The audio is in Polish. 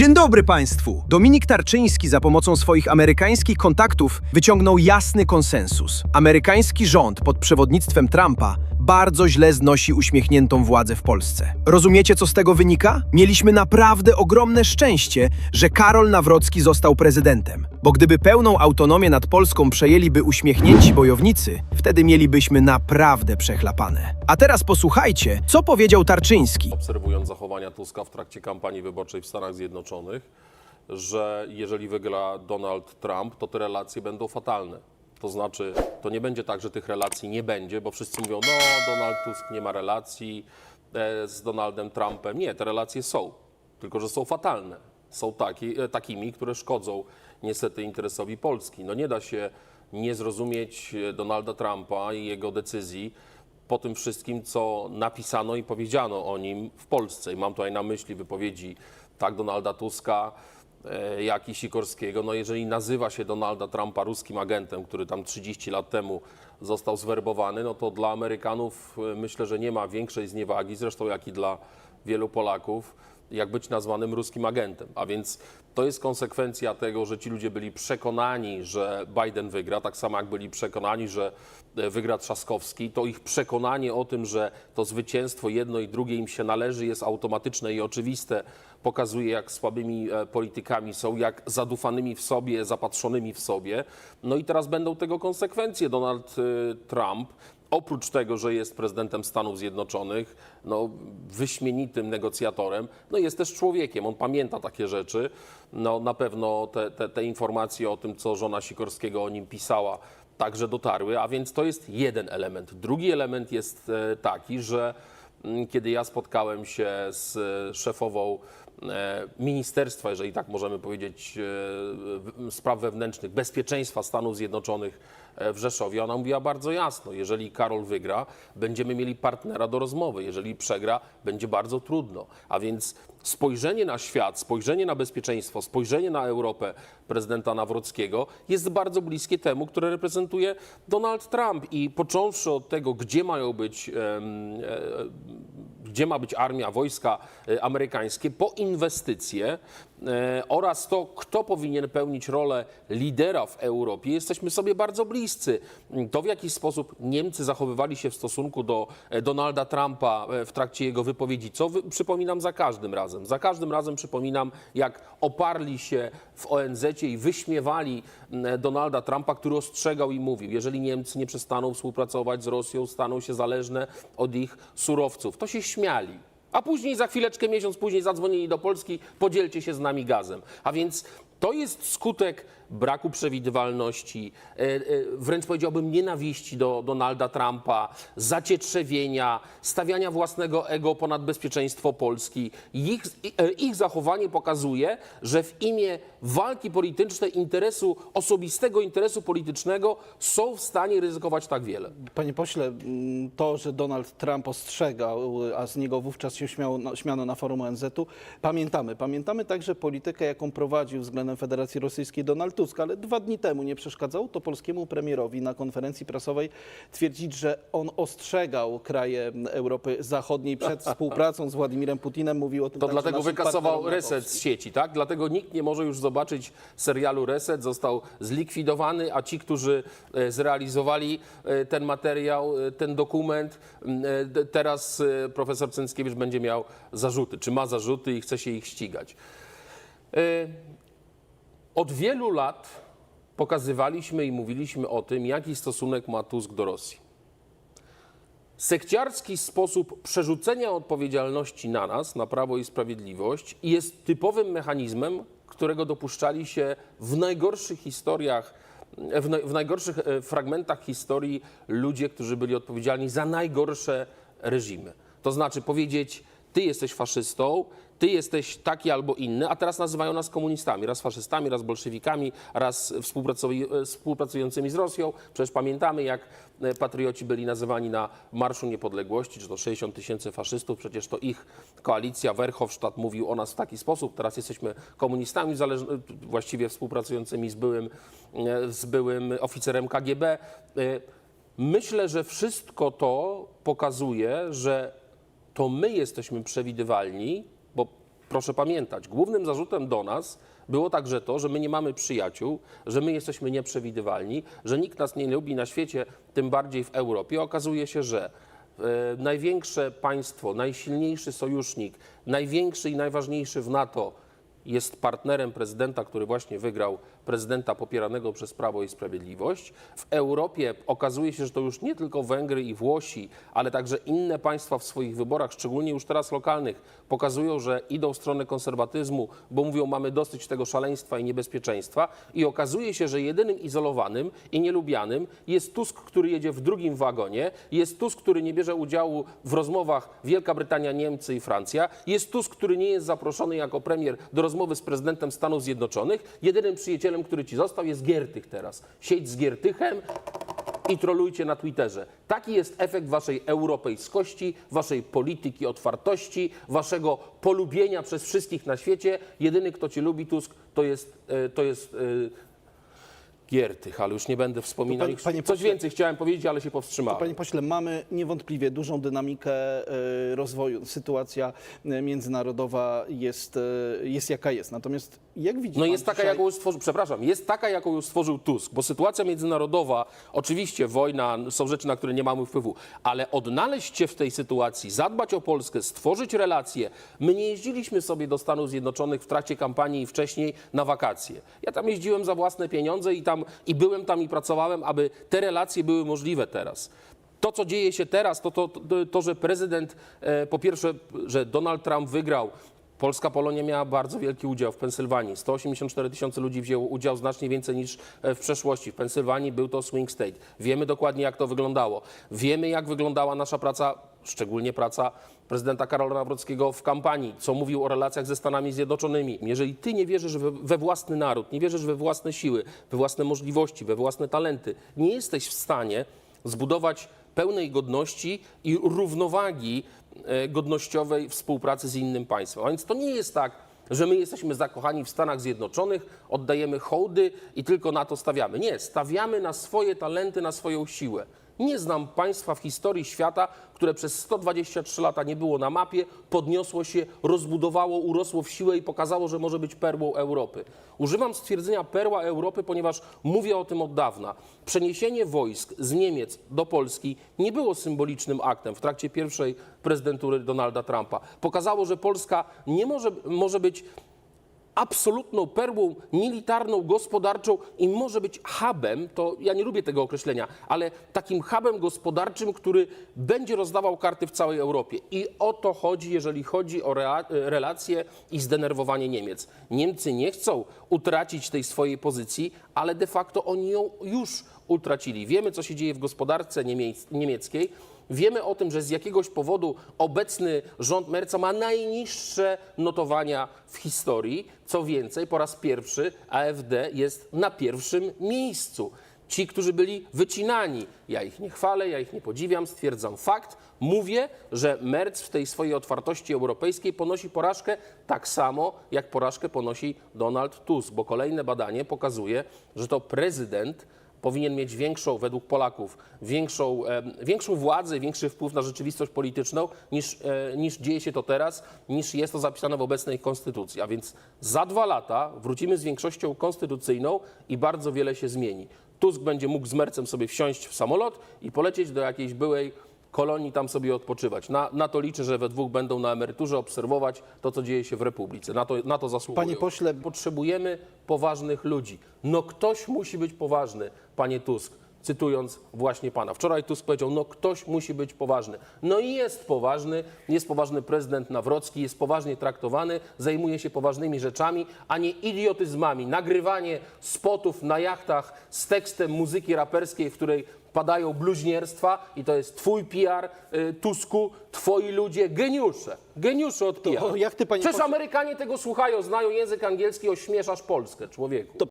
Dzień dobry Państwu! Dominik Tarczyński za pomocą swoich amerykańskich kontaktów wyciągnął jasny konsensus. Amerykański rząd pod przewodnictwem Trumpa bardzo źle znosi uśmiechniętą władzę w Polsce. Rozumiecie, co z tego wynika? Mieliśmy naprawdę ogromne szczęście, że Karol Nawrocki został prezydentem. Bo gdyby pełną autonomię nad Polską przejęliby uśmiechnięci bojownicy, wtedy mielibyśmy naprawdę przechlapane. A teraz posłuchajcie, co powiedział Tarczyński. obserwując zachowania Tuska w trakcie kampanii wyborczej w Stanach Zjednoczonych, że jeżeli wygra Donald Trump, to te relacje będą fatalne. To znaczy, to nie będzie tak, że tych relacji nie będzie, bo wszyscy mówią, no Donald Tusk nie ma relacji e, z Donaldem Trumpem. Nie, te relacje są, tylko że są fatalne. Są taki, e, takimi, które szkodzą niestety interesowi Polski. No nie da się nie zrozumieć e, Donalda Trumpa i jego decyzji, po tym wszystkim, co napisano i powiedziano o nim w Polsce. I mam tutaj na myśli wypowiedzi tak Donalda Tuska, jak i Sikorskiego. No jeżeli nazywa się Donalda Trumpa ruskim agentem, który tam 30 lat temu został zwerbowany, no to dla Amerykanów e, myślę, że nie ma większej zniewagi, zresztą jak i dla wielu Polaków, jak być nazwanym ruskim agentem. A więc to jest konsekwencja tego, że ci ludzie byli przekonani, że Biden wygra, tak samo jak byli przekonani, że e, wygra Trzaskowski. To ich przekonanie o tym, że to zwycięstwo jedno i drugie im się należy, jest automatyczne i oczywiste. Pokazuje, jak słabymi e, politykami są, jak zadufanymi w sobie, zapatrzonymi w sobie. No i teraz będą tego konsekwencje. Donald e, Trump oprócz tego, że jest prezydentem Stanów Zjednoczonych, no, wyśmienitym negocjatorem, no jest też człowiekiem, on pamięta takie rzeczy. No, na pewno te, te, te informacje o tym, co żona Sikorskiego o nim pisała, także dotarły, a więc to jest jeden element. Drugi element jest e, taki, że mm, kiedy ja spotkałem się z e, szefową ministerstwa, jeżeli tak możemy powiedzieć, e, spraw wewnętrznych, bezpieczeństwa Stanów Zjednoczonych e, w Rzeszowie, ona mówiła bardzo jasno, jeżeli Karol wygra, będziemy mieli partnera do rozmowy, jeżeli przegra, będzie bardzo trudno. A więc spojrzenie na świat, spojrzenie na bezpieczeństwo, spojrzenie na Europę prezydenta Nawrockiego jest bardzo bliskie temu, które reprezentuje Donald Trump. I począwszy od tego, gdzie mają być e, gdzie ma być armia, wojska e, amerykańskie, po inwestycje oraz to, kto powinien pełnić rolę lidera w Europie, jesteśmy sobie bardzo bliscy. To, w jaki sposób Niemcy zachowywali się w stosunku do e, Donalda Trumpa e, w trakcie jego wypowiedzi, co wy, przypominam za każdym razem. Za każdym razem przypominam, jak oparli się w ONZ i wyśmiewali Donalda Trumpa, który ostrzegał i mówił, jeżeli Niemcy nie przestaną współpracować z Rosją, staną się zależne od ich surowców, to się śmiali. A później, za chwileczkę, miesiąc później zadzwonili do Polski, podzielcie się z nami gazem. A więc to jest skutek braku przewidywalności, e, e, wręcz powiedziałbym nienawiści do Donalda Trumpa, zacietrzewienia, stawiania własnego ego ponad bezpieczeństwo Polski. Ich, e, ich zachowanie pokazuje, że w imię walki politycznej, interesu, osobistego interesu politycznego są w stanie ryzykować tak wiele. Panie pośle, to, że Donald Trump ostrzegał, a z niego wówczas się śmiało, śmiano na forum ONZ-u, pamiętamy. Pamiętamy także politykę, jaką prowadził względem Federacji Rosyjskiej Donald Tusk, ale dwa dni temu nie przeszkadzało to polskiemu premierowi na konferencji prasowej twierdzić, że on ostrzegał kraje Europy Zachodniej przed współpracą z Władimirem Putinem. Mówił o tym To także dlatego wykasował reset z sieci, tak? Dlatego nikt nie może już zobaczyć serialu Reset, został zlikwidowany, a ci, którzy e, zrealizowali e, ten materiał, e, ten dokument, m, e, d- teraz e, profesor Cęckiewicz będzie miał zarzuty, czy ma zarzuty i chce się ich ścigać. E, Od wielu lat pokazywaliśmy i mówiliśmy o tym, jaki stosunek ma Tusk do Rosji sekciarski sposób przerzucenia odpowiedzialności na nas, na Prawo i Sprawiedliwość, jest typowym mechanizmem, którego dopuszczali się w najgorszych historiach, w, w najgorszych e, fragmentach historii ludzie, którzy byli odpowiedzialni za najgorsze reżimy. To znaczy powiedzieć, ty jesteś faszystą, ty jesteś taki albo inny, a teraz nazywają nas komunistami, raz faszystami, raz bolszewikami, raz e, współpracującymi z Rosją. Przecież pamiętamy, jak e, patrioci byli nazywani na Marszu Niepodległości, że to 60 tysięcy faszystów, przecież to ich koalicja, Werhofstadt mówił o nas w taki sposób, teraz jesteśmy komunistami, zależ- właściwie współpracującymi z byłym, e, z byłym oficerem KGB. E, Myślę, że wszystko to pokazuje, że to my jesteśmy przewidywalni, bo proszę pamiętać, głównym zarzutem do nas było także to, że my nie mamy przyjaciół, że my jesteśmy nieprzewidywalni, że nikt nas nie lubi na świecie, tym bardziej w Europie. Okazuje się, że e, największe państwo, najsilniejszy sojusznik, największy i najważniejszy w NATO jest partnerem prezydenta, który właśnie wygrał prezydenta popieranego przez Prawo i Sprawiedliwość. W Europie okazuje się, że to już nie tylko Węgry i Włosi, ale także inne państwa w swoich wyborach, szczególnie już teraz lokalnych, pokazują, że idą w stronę konserwatyzmu, bo mówią, mamy dosyć tego szaleństwa i niebezpieczeństwa. I okazuje się, że jedynym izolowanym i nielubianym jest Tusk, który jedzie w drugim wagonie, jest Tusk, który nie bierze udziału w rozmowach Wielka Brytania, Niemcy i Francja, jest Tusk, który nie jest zaproszony jako premier do rozmowy z prezydentem Stanów Zjednoczonych. Jedynym przyjacielem, który ci został, jest Giertych teraz. Siedź z Giertychem i trolujcie na Twitterze. Taki jest efekt waszej europejskości, waszej polityki otwartości, waszego polubienia przez wszystkich na świecie. Jedyny, kto cię lubi, Tusk, to jest, e, to jest e, Giertych, ale już nie będę wspominał. To panie- panie Coś pośle- więcej chciałem powiedzieć, ale się powstrzymałem. Panie pośle, mamy niewątpliwie dużą dynamikę e, rozwoju. Sytuacja e, międzynarodowa jest, e, jest jaka jest. Natomiast jak widzi No jest taka, dzisiaj- jaką już stworzył, przepraszam, jest taka, jaką już stworzył Tusk, bo sytuacja międzynarodowa, oczywiście wojna, są rzeczy, na które nie mamy wpływu, ale odnaleźć się w tej sytuacji, zadbać o Polskę, stworzyć relacje. My nie jeździliśmy sobie do Stanów Zjednoczonych w trakcie kampanii i wcześniej na wakacje. Ja tam jeździłem za własne pieniądze i tam i byłem tam i pracowałem, aby te relacje były możliwe teraz. To, co dzieje się teraz, to, to, to, to że prezydent, e, po pierwsze, że Donald Trump wygrał, Polska Polonia miała bardzo wielki udział w Pensylwanii. 184 tysiące ludzi wzięło udział, znacznie więcej niż e, w przeszłości. W Pensylwanii był to swing state. Wiemy dokładnie, jak to wyglądało. Wiemy, jak wyglądała nasza praca, szczególnie praca prezydenta Karola Nawrockiego w kampanii, co mówił o relacjach ze Stanami Zjednoczonymi. Jeżeli ty nie wierzysz we, we własny naród, nie wierzysz we własne siły, we własne możliwości, we własne talenty, nie jesteś w stanie zbudować pełnej godności i równowagi e, godnościowej współpracy z innym państwem. A więc to nie jest tak, że my jesteśmy zakochani w Stanach Zjednoczonych, oddajemy hołdy i tylko na to stawiamy. Nie, stawiamy na swoje talenty, na swoją siłę. Nie znam państwa w historii świata, które przez 123 lata nie było na mapie, podniosło się, rozbudowało, urosło w siłę i pokazało, że może być perłą Europy. Używam stwierdzenia perła Europy, ponieważ mówię o tym od dawna. Przeniesienie wojsk z Niemiec do Polski nie było symbolicznym aktem w trakcie pierwszej prezydentury Donalda Trumpa. Pokazało, że Polska nie może, może być absolutną perłą militarną, gospodarczą i może być hubem, to ja nie lubię tego określenia, ale takim hubem gospodarczym, który będzie rozdawał karty w całej Europie. I o to chodzi, jeżeli chodzi o relacje i zdenerwowanie Niemiec. Niemcy nie chcą utracić tej swojej pozycji, ale de facto oni ją już utracili. Wiemy, co się dzieje w gospodarce niemiec- niemieckiej. Wiemy o tym, że z jakiegoś powodu obecny rząd Merca ma najniższe notowania w historii. Co więcej, po raz pierwszy AfD jest na pierwszym miejscu. Ci, którzy byli wycinani, ja ich nie chwalę, ja ich nie podziwiam, stwierdzam fakt. Mówię, że Merc w tej swojej otwartości europejskiej ponosi porażkę tak samo, jak porażkę ponosi Donald Tusk, bo kolejne badanie pokazuje, że to prezydent powinien mieć większą, według Polaków, większą, większą władzę, większy wpływ na rzeczywistość polityczną niż, e, niż dzieje się to teraz, niż jest to zapisane w obecnej konstytucji. A więc za dwa lata wrócimy z większością konstytucyjną i bardzo wiele się zmieni. Tusk będzie mógł z Mercem sobie wsiąść w samolot i polecieć do jakiejś byłej kolonii tam sobie odpoczywać. Na, na to liczę, że we dwóch będą na emeryturze obserwować to, co dzieje się w Republice. Na to, na to zasługują. Panie pośle- Potrzebujemy poważnych ludzi. No ktoś musi być poważny, panie Tusk, cytując właśnie pana. Wczoraj Tusk powiedział, no ktoś musi być poważny. No i jest poważny, jest poważny prezydent Nawrocki, jest poważnie traktowany, zajmuje się poważnymi rzeczami, a nie idiotyzmami. Nagrywanie spotów na jachtach z tekstem muzyki raperskiej, w której padają bluźnierstwa i to jest twój PR, y, Tusku, twoi ludzie, geniusze, geniusze od PR. jak ty, panie Przecież pośle- Amerykanie tego słuchają, znają język angielski, ośmieszasz Polskę, człowieku. To